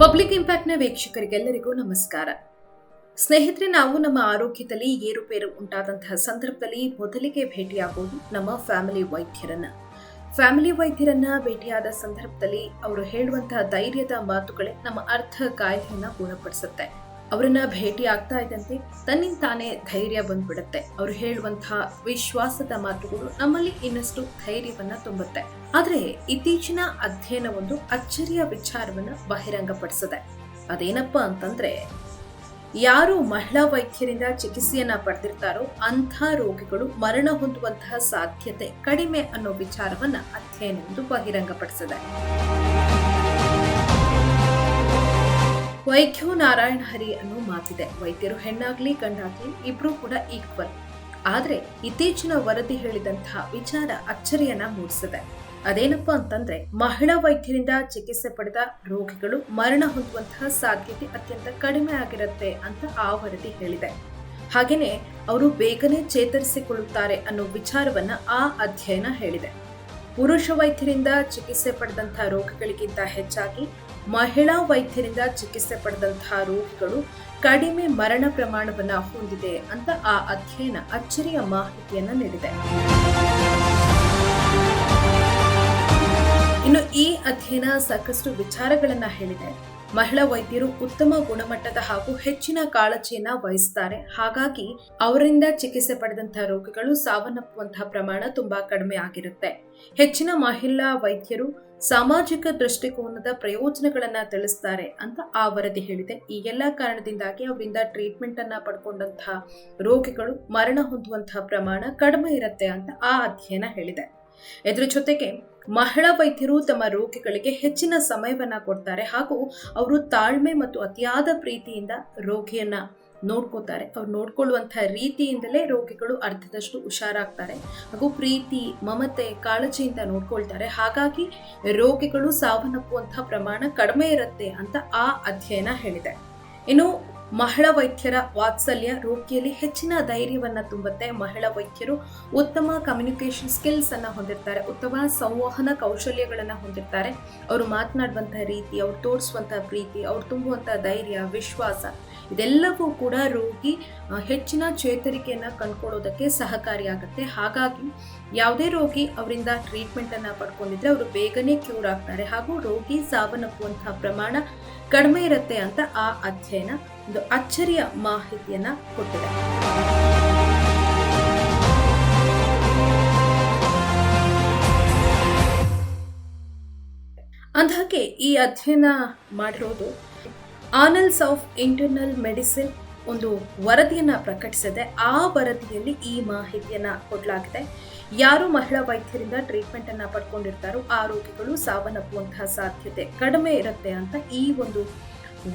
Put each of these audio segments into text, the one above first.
Public ಇಂಪ್ಯಾಕ್ಟ್ನ ವೀಕ್ಷಕರಿಗೆಲ್ಲರಿಗೂ ನಮಸ್ಕಾರ. ಸ್ನೇಹಿತರೆ, ನಾವು ನಮ್ಮ ಆರೋಗ್ಯದಲ್ಲಿ ಏರುಪೇರು ಉಂಟಾದಂತಹ ಸಂದರ್ಭದಲ್ಲಿ ಮೊದಲಿಗೆ ಭೇಟಿಯಾಗೋದು ನಮ್ಮ ಫ್ಯಾಮಿಲಿ ವೈದ್ಯರನ್ನ. ಫ್ಯಾಮಿಲಿ ವೈದ್ಯರನ್ನ ಭೇಟಿಯಾದ ಸಂದರ್ಭದಲ್ಲಿ ಅವರು ಹೇಳುವಂತಹ ಧೈರ್ಯದ ಮಾತುಗಳೇ ನಮ್ಮ ಅರ್ಥ ಕಾಯಿಲೆಯನ್ನ ಗುಣಪಡಿಸುತ್ತೆ ಅವರನ್ನ ಭೇಟಿ ಆಗ್ತಾ ಇದ್ದಂತೆ ತನ್ನಿಂದ ತಾನೇ ಧೈರ್ಯ ಬಂದ್ಬಿಡುತ್ತೆ. ಅವರು ಹೇಳುವಂತಹ ವಿಶ್ವಾಸದ ಮಾತುಗಳು ನಮ್ಮಲ್ಲಿ ಇನ್ನಷ್ಟು ಧೈರ್ಯವನ್ನ ತುಂಬುತ್ತೆ. ಆದ್ರೆ ಇತ್ತೀಚಿನ ಅಧ್ಯಯನ ಒಂದು ಅಚ್ಚರಿಯ ವಿಚಾರವನ್ನ ಬಹಿರಂಗಪಡಿಸಿದೆ ಅದೇನಪ್ಪ ಅಂತಂದ್ರೆ, ಯಾರು ಮಹಿಳಾ ವೈದ್ಯರಿಂದ ಚಿಕಿತ್ಸೆಯನ್ನ ಪಡೆದಿರ್ತಾರೋ ಅಂಥ ರೋಗಿಗಳು ಮರಣ ಹೊಂದುವಂತಹ ಸಾಧ್ಯತೆ ಕಡಿಮೆ ಅನ್ನೋ ವಿಚಾರವನ್ನ ಅಧ್ಯಯನವೊಂದು ಬಹಿರಂಗಪಡಿಸಿದೆ ವೈದ್ಯೋ ನಾರಾಯಣ ಹರಿ ಅನ್ನೋ ಮಾತಿದೆ. ವೈದ್ಯರು ಹೆಣ್ಣಾಗ್ಲಿ ಗಂಡಾಗ್ಲಿ ಇಬ್ರು ಕೂಡ ಈಕ್ವಲ್. ಆದ್ರೆ ಇತ್ತೀಚಿನ ವರದಿ ಹೇಳಿದಂತಹ ವಿಚಾರ ಅಚ್ಚರಿಯನ್ನ ಮೂಡಿಸಿದೆ. ಅದೇನಪ್ಪ ಅಂತಂದ್ರೆ, ಮಹಿಳಾ ವೈದ್ಯರಿಂದ ಚಿಕಿತ್ಸೆ ಪಡೆದ ರೋಗಿಗಳು ಮರಣ ಹೊಂದುವಂತಹ ಸಾಧ್ಯತೆ ಅತ್ಯಂತ ಕಡಿಮೆ ಆಗಿರುತ್ತೆ ಅಂತ ಆ ವರದಿ ಹೇಳಿದೆ. ಹಾಗೇನೆ, ಅವರು ಬೇಗನೆ ಚೇತರಿಸಿಕೊಳ್ಳುತ್ತಾರೆ ಅನ್ನೋ ವಿಚಾರವನ್ನ ಆ ಅಧ್ಯಯನ ಹೇಳಿದೆ. ಪುರುಷ ವೈದ್ಯರಿಂದ ಚಿಕಿತ್ಸೆ ಪಡೆದಂತಹ ರೋಗಗಳಿಗಿಂತ ಹೆಚ್ಚಾಗಿ ಮಹಿಳಾ ವೈದ್ಯರಿಂದ ಚಿಕಿತ್ಸೆ ಪಡೆದಂತಹ ರೋಗಿಗಳು ಕಡಿಮೆ ಮರಣ ಪ್ರಮಾಣವನ್ನು ಹೊಂದಿದೆ ಅಂತ ಆ ಅಧ್ಯಯನ ಅಚ್ಚರಿಯ ಮಾಹಿತಿಯನ್ನು ನೀಡಿದೆ. ಇನ್ನು ಈ ಅಧ್ಯಯನ ಸಾಕಷ್ಟು ವಿಚಾರಗಳನ್ನ ಹೇಳಿದೆ. ಮಹಿಳಾ ವೈದ್ಯರು ಉತ್ತಮ ಗುಣಮಟ್ಟದ ಹಾಗೂ ಹೆಚ್ಚಿನ ಕಾಳಜಿಯನ್ನ ವಹಿಸ್ತಾರೆ. ಹಾಗಾಗಿ ಅವರಿಂದ ಚಿಕಿತ್ಸೆ ಪಡೆದಂತಹ ರೋಗಿಗಳು ಸಾವನ್ನಪ್ಪುವಂತಹ ಪ್ರಮಾಣ ತುಂಬಾ ಕಡಿಮೆ ಆಗಿರುತ್ತೆ. ಹೆಚ್ಚಿನ ಮಹಿಳಾ ವೈದ್ಯರು ಸಾಮಾಜಿಕ ದೃಷ್ಟಿಕೋನದ ಪ್ರಯೋಜನಗಳನ್ನ ತಿಳಿಸ್ತಾರೆ ಅಂತ ಆ ವರದಿ ಹೇಳಿದೆ. ಈ ಎಲ್ಲಾ ಕಾರಣದಿಂದಾಗಿ ಅವರಿಂದ ಟ್ರೀಟ್ಮೆಂಟ್ ಅನ್ನ ಪಡ್ಕೊಂಡಂತಹ ರೋಗಿಗಳು ಮರಣ ಹೊಂದುವಂತಹ ಪ್ರಮಾಣ ಕಡಿಮೆ ಇರುತ್ತೆ ಅಂತ ಆ ಅಧ್ಯಯನ ಹೇಳಿದೆ. ಇದರ ಜೊತೆಗೆ ಮಹಿಳಾ ವೈದ್ಯರು ತಮ್ಮ ರೋಗಿಗಳಿಗೆ ಹೆಚ್ಚಿನ ಸಮಯವನ್ನು ಕೊಡ್ತಾರೆ ಹಾಗೂ ಅವರು ತಾಳ್ಮೆ ಮತ್ತು ಅತಿಯಾದ ಪ್ರೀತಿಯಿಂದ ರೋಗಿಯನ್ನ ನೋಡ್ಕೋತಾರೆ ಅವ್ರು ನೋಡ್ಕೊಳ್ಳುವಂತಹ ರೀತಿಯಿಂದಲೇ ರೋಗಿಗಳು ಅರ್ಧದಷ್ಟು ಹುಷಾರಾಗ್ತಾರೆ ಹಾಗೂ ಪ್ರೀತಿ, ಮಮತೆ, ಕಾಳಜಿಯಿಂದ ನೋಡ್ಕೊಳ್ತಾರೆ. ಹಾಗಾಗಿ ರೋಗಿಗಳು ಸಾವನ್ನಪ್ಪುವಂತಹ ಪ್ರಮಾಣ ಕಡಿಮೆ ಇರುತ್ತೆ ಅಂತ ಆ ಅಧ್ಯಯನ ಹೇಳಿದೆ. ಇನ್ನು ಮಹಿಳಾ ವೈದ್ಯರ ವಾತ್ಸಲ್ಯ ರೋಗಿಯಲ್ಲಿ ಹೆಚ್ಚಿನ ಧೈರ್ಯವನ್ನು ತುಂಬುತ್ತೆ. ಮಹಿಳಾ ವೈದ್ಯರು ಉತ್ತಮ ಕಮ್ಯುನಿಕೇಷನ್ ಸ್ಕಿಲ್ಸ್ ಅನ್ನು ಹೊಂದಿರ್ತಾರೆ. ಉತ್ತಮ ಸಂವಹನ ಕೌಶಲ್ಯಗಳನ್ನು ಹೊಂದಿರ್ತಾರೆ. ಅವರು ಮಾತನಾಡುವಂತಹ ರೀತಿ, ಅವ್ರು ತೋರಿಸುವಂತಹ ಪ್ರೀತಿ, ಅವ್ರು ತುಂಬುವಂತಹ ಧೈರ್ಯ, ವಿಶ್ವಾಸ, ಇದೆಲ್ಲವೂ ಕೂಡ ರೋಗಿ ಹೆಚ್ಚಿನ ಚೇತರಿಕೆಯನ್ನ ಕಂಡುಕೊಳ್ಳೋದಕ್ಕೆ ಸಹಕಾರಿಯಾಗುತ್ತೆ ಹಾಗಾಗಿ ಯಾವುದೇ ರೋಗಿ ಅವರಿಂದ ಟ್ರೀಟ್ಮೆಂಟ್ ಅನ್ನ ಪಡ್ಕೊಂಡಿದ್ರೆ ಅವರು ಬೇಗನೆ ಕ್ಯೂರ್ ಆಗ್ತಾರೆ. ಹಾಗೂ ರೋಗಿ ಸಾವನ್ನಪ್ಪುವಂತಹ ಪ್ರಮಾಣ ಕಡಿಮೆ ಇರುತ್ತೆ ಅಂತ ಆ ಅಧ್ಯಯನ. ಒಂದು ಅಚ್ಚರಿಯ ಮಾಹಿತಿಯನ್ನ ಕೊಟ್ಟಿದೆ. ಅಂದಹಾಗೆ ಈ ಅಧ್ಯಯನ ಮಾಡಿರೋದು ಆನಲ್ಸ್ ಆಫ್ ಇಂಟರ್ನಲ್ ಮೆಡಿಸಿನ್ ಒಂದು ವರದಿಯನ್ನ ಪ್ರಕಟಿಸಿದೆ. ಆ ವರದಿಯಲ್ಲಿ ಈ ಮಾಹಿತಿಯನ್ನ ಕೊಡಲಾಗಿದೆ. ಯಾರು ಮಹಿಳಾ ವೈದ್ಯರಿಂದ ಟ್ರೀಟ್ಮೆಂಟ್ ಅನ್ನ ಪಡ್ಕೊಂಡಿರ್ತಾರೋ ಆ ರೋಗಿಗಳು ಸಾವನ್ನಪ್ಪುವಂತಹ ಸಾಧ್ಯತೆ ಕಡಿಮೆ ಇರುತ್ತೆ ಅಂತ ಈ ಒಂದು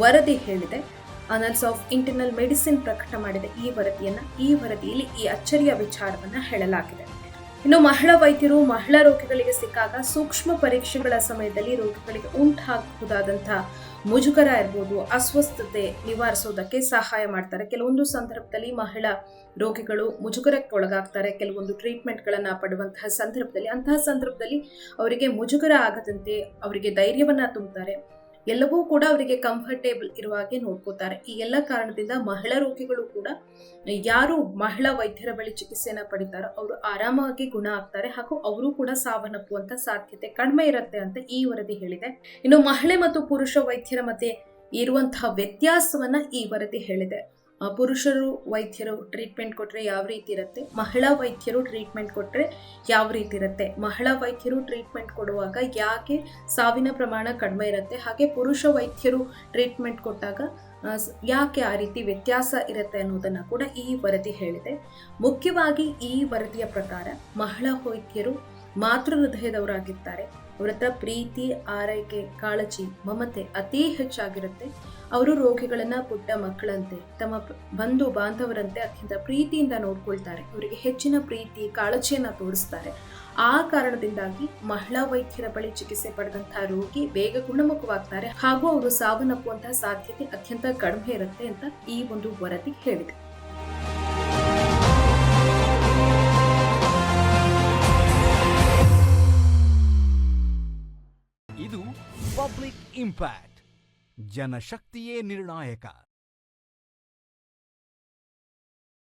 ವರದಿ ಹೇಳಿದೆ. ಅನಲ್ಸ್ ಆಫ್ ಇಂಟರ್ನಲ್ ಮೆಡಿಸಿನ್ ಪ್ರಕಟ ಮಾಡಿದ ಈ ವರದಿಯನ್ನ, ಈ ವರದಿಯಲ್ಲಿ ಈ ಅಚ್ಚರಿಯ ವಿಚಾರವನ್ನ ಹೇಳಲಾಗಿದೆ. ಇನ್ನು ಮಹಿಳಾ ವೈದ್ಯರು ಮಹಿಳಾ ರೋಗಿಗಳಿಗೆ ಸಿಕ್ಕಾಗ ಸೂಕ್ಷ್ಮ ಪರೀಕ್ಷೆಗಳ ಸಮಯದಲ್ಲಿ ರೋಗಿಗಳಿಗೆ ಉಂಟಾಗಬಹುದಾದಂತಹ ಮುಜುಗರ ಇರ್ಬೋದು, ಅಸ್ವಸ್ಥತೆ ನಿವಾರಿಸೋದಕ್ಕೆ ಸಹಾಯ ಮಾಡ್ತಾರೆ. ಕೆಲವೊಂದು ಸಂದರ್ಭದಲ್ಲಿ ಮಹಿಳಾ ರೋಗಿಗಳು ಮುಜುಗರಕ್ಕೆ ಒಳಗಾಗ್ತಾರೆ, ಕೆಲವೊಂದು ಟ್ರೀಟ್ಮೆಂಟ್ಗಳನ್ನು ಪಡುವಂತಹ ಸಂದರ್ಭದಲ್ಲಿ. ಅಂತಹ ಸಂದರ್ಭದಲ್ಲಿ ಅವರಿಗೆ ಮುಜುಗರ ಆಗದಂತೆ ಅವರಿಗೆ ಧೈರ್ಯವನ್ನ ತುಂಬುತ್ತಾರೆ. ಎಲ್ಲವೂ ಕೂಡ ಅವರಿಗೆ ಕಂಫರ್ಟೇಬಲ್ ಇರುವ ಹಾಗೆ ನೋಡ್ಕೋತಾರೆ. ಈ ಎಲ್ಲ ಕಾರಣದಿಂದ ಮಹಿಳಾ ರೋಗಿಗಳು ಕೂಡ ಯಾರು ಮಹಿಳಾ ವೈದ್ಯರ ಬಳಿ ಚಿಕಿತ್ಸೆಯನ್ನ ಪಡಿತಾರೋ ಅವರು ಆರಾಮಾಗಿ ಗುಣ ಆಗ್ತಾರೆ ಹಾಗೂ ಅವರು ಕೂಡ ಸಾವನ್ನಪ್ಪುವಂತ ಸಾಧ್ಯತೆ ಕಡಿಮೆ ಇರುತ್ತೆ ಅಂತ ಈ ವರದಿ ಹೇಳಿದೆ. ಇನ್ನು ಮಹಿಳೆ ಮತ್ತು ಪುರುಷ ವೈದ್ಯರ ಮಧ್ಯೆ ಇರುವಂತಹ ವ್ಯತ್ಯಾಸವನ್ನ ಈ ವರದಿ ಹೇಳಿದೆ. ಪುರುಷರು ವೈದ್ಯರು ಟ್ರೀಟ್ಮೆಂಟ್ ಕೊಟ್ಟರೆ ಯಾವ ರೀತಿ ಇರುತ್ತೆ? ಮಹಿಳಾ ವೈದ್ಯರು ಟ್ರೀಟ್ಮೆಂಟ್ ಕೊಟ್ಟರೆ ಯಾವ ರೀತಿ ಇರುತ್ತೆ? ಮಹಿಳಾ ವೈದ್ಯರು ಟ್ರೀಟ್ಮೆಂಟ್ ಕೊಡುವಾಗ ಯಾಕೆ ಸಾವಿನ ಪ್ರಮಾಣ ಕಡಿಮೆ ಇರುತ್ತೆ? ಹಾಗೆ ಪುರುಷ ವೈದ್ಯರು ಟ್ರೀಟ್ಮೆಂಟ್ ಕೊಟ್ಟಾಗ ಯಾಕೆ ಆ ರೀತಿ ವ್ಯತ್ಯಾಸ ಇರುತ್ತೆ ಅನ್ನೋದನ್ನು ಕೂಡ ಈ ವರದಿ ಹೇಳಿದೆ. ಮುಖ್ಯವಾಗಿ ಈ ವರದಿಯ ಪ್ರಕಾರ ಮಹಿಳಾ ವೈದ್ಯರು ಮಾತೃ ಹೃದಯದವರಾಗಿರ್ತಾರೆ. ಅವರ ಹತ್ರ ಪ್ರೀತಿ, ಆರೈಕೆ, ಕಾಳಜಿ, ಮಮತೆ ಅತಿ ಹೆಚ್ಚಾಗಿರುತ್ತೆ. ಅವರು ರೋಗಿಗಳನ್ನ ಪುಟ್ಟ ಮಕ್ಕಳಂತೆ, ತಮ್ಮ ಬಂಧು ಬಾಂಧವರಂತೆ ಅತ್ಯಂತ ಪ್ರೀತಿಯಿಂದ ನೋಡ್ಕೊಳ್ತಾರೆ. ಅವರಿಗೆ ಹೆಚ್ಚಿನ ಪ್ರೀತಿ, ಕಾಳಜಿಯನ್ನ ತೋರಿಸ್ತಾರೆ. ಆ ಕಾರಣದಿಂದಾಗಿ ಮಹಿಳಾ ವೈದ್ಯರ ಬಳಿ ಚಿಕಿತ್ಸೆ ಪಡೆದಂತಹ ರೋಗಿ ಬೇಗ ಗುಣಮುಖವಾಗ್ತಾರೆ ಹಾಗೂ ಅವರು ಸಾವನ್ನಪ್ಪುವಂತಹ ಸಾಧ್ಯತೆ ಅತ್ಯಂತ ಕಡಿಮೆ ಇರುತ್ತೆ ಅಂತ ಈ ಒಂದು ವರದಿ ಹೇಳಿದೆ. ಇಂಪ್ಯಾಕ್ಟ್ ಜನಶಕ್ತಿಯೇ ನಿರ್ಣಾಯಕ